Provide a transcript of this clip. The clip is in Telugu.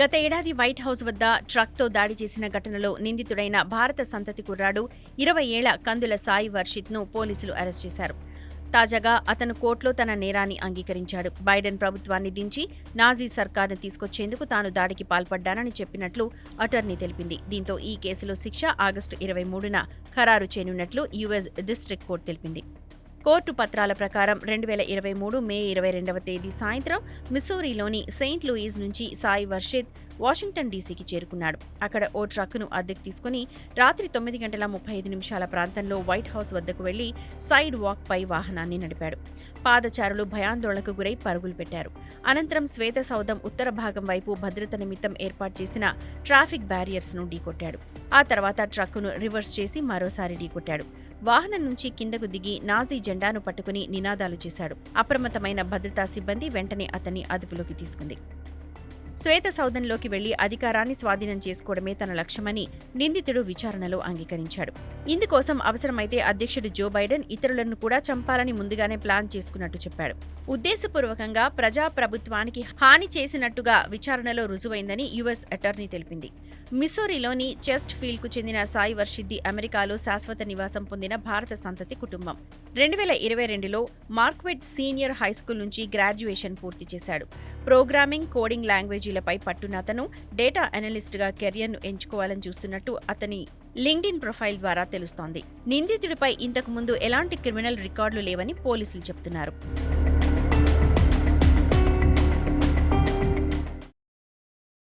గత ఏడాది వైట్ హౌస్ వద్ద ట్రక్తో దాడి చేసిన ఘటనలో నిందితుడైన భారత సంతతి కుర్రాడు ఇరవై ఏళ్ళ కందుల సాయి వర్షిత్ను పోలీసులు అరెస్ట్ చేశారు. తాజాగా అతను కోర్టులో తన నేరాన్ని అంగీకరించాడు. బైడెన్ ప్రభుత్వాన్ని దించి నాజీ సర్కార్ను తీసుకొచ్చేందుకు తాను దాడికి పాల్పడ్డానని చెప్పినట్లు అటార్నీ తెలిపింది. దీంతో ఈ కేసులో శిక్ష ఆగస్టు ఇరవై మూడున ఖరారు చేయనున్నట్లు యుఎస్ డిస్ట్రిక్ట్ కోర్టు తెలిపింది. కోర్టు పత్రాల ప్రకారం రెండు వేల ఇరవై మూడు మే ఇరవై రెండవ తేదీ సాయంత్రం మిస్సూరీలోని సెయింట్ లూయిస్ నుంచి సాయి వర్షిద్ వాషింగ్టన్ డీసీకి చేరుకున్నాడు. అక్కడ ఓ ట్రక్కును అద్దెకు తీసుకుని రాత్రి తొమ్మిది గంటల ముప్పై ఐదు నిమిషాల ప్రాంతంలో వైట్ హౌస్ వద్దకు వెళ్ళి సైడ్ వాక్ పై వాహనాన్ని నడిపాడు. పాదచారులు భయాందోళనకు గురై పరుగులు పెట్టారు. అనంతరం శ్వేత సౌధం ఉత్తర భాగం వైపు భద్రత నిమిత్తం ఏర్పాటు చేసిన ట్రాఫిక్ బ్యారియర్స్ను ఢీకొట్టాడు. ఆ తర్వాత ట్రక్కును రివర్స్ చేసి మరోసారి ఢీకొట్టాడు. వాహనం నుంచి కిందకు దిగి నాజీ జెండాను పట్టుకుని నినాదాలు చేశాడు. అప్రమత్తమైన భద్రతా సిబ్బంది వెంటనే అతన్ని అదుపులోకి తీసుకుంది. శ్వేత సౌధంలోకి వెళ్ళి అధికారాన్ని స్వాధీనం చేసుకోవడమే తన లక్ష్యమని నిందితుడు విచారణలో అంగీకరించాడు. ఇందుకోసం అవసరమైతే అధ్యక్షుడు జో బైడెన్ ఇతరులను కూడా చంపాలని ముందుగానే ప్లాన్ చేసుకున్నట్టు చెప్పాడు. ఉద్దేశపూర్వకంగా ప్రజా ప్రభుత్వానికి హాని చేసినట్టుగా విచారణలో రుజువైందని యుఎస్ అటార్నీ తెలిపింది. మిసోరీలోని చెస్ట్ ఫీల్డ్కు చెందిన సాయి వర్షిద్ది అమెరికాలో శాశ్వత నివాసం పొందిన భారత సంతతి కుటుంబం. రెండు వేల ఇరవై రెండులో మార్క్వెట్ సీనియర్ హైస్కూల్ నుంచి గ్రాడ్యుయేషన్ పూర్తి చేశాడు. ప్రోగ్రామింగ్ కోడింగ్ టెక్నాలజీలపై పట్టున అతను డేటా అనలిస్ట్గా కెరియర్ను ఎంచుకోవాలని చూస్తున్నట్టు అతని లింక్డ్ఇన్ ప్రొఫైల్ ద్వారా తెలుస్తోంది. నిందితుడిపై ఇంతకు ముందు ఎలాంటి క్రిమినల్ రికార్డులు లేవని పోలీసులు చెబుతున్నారు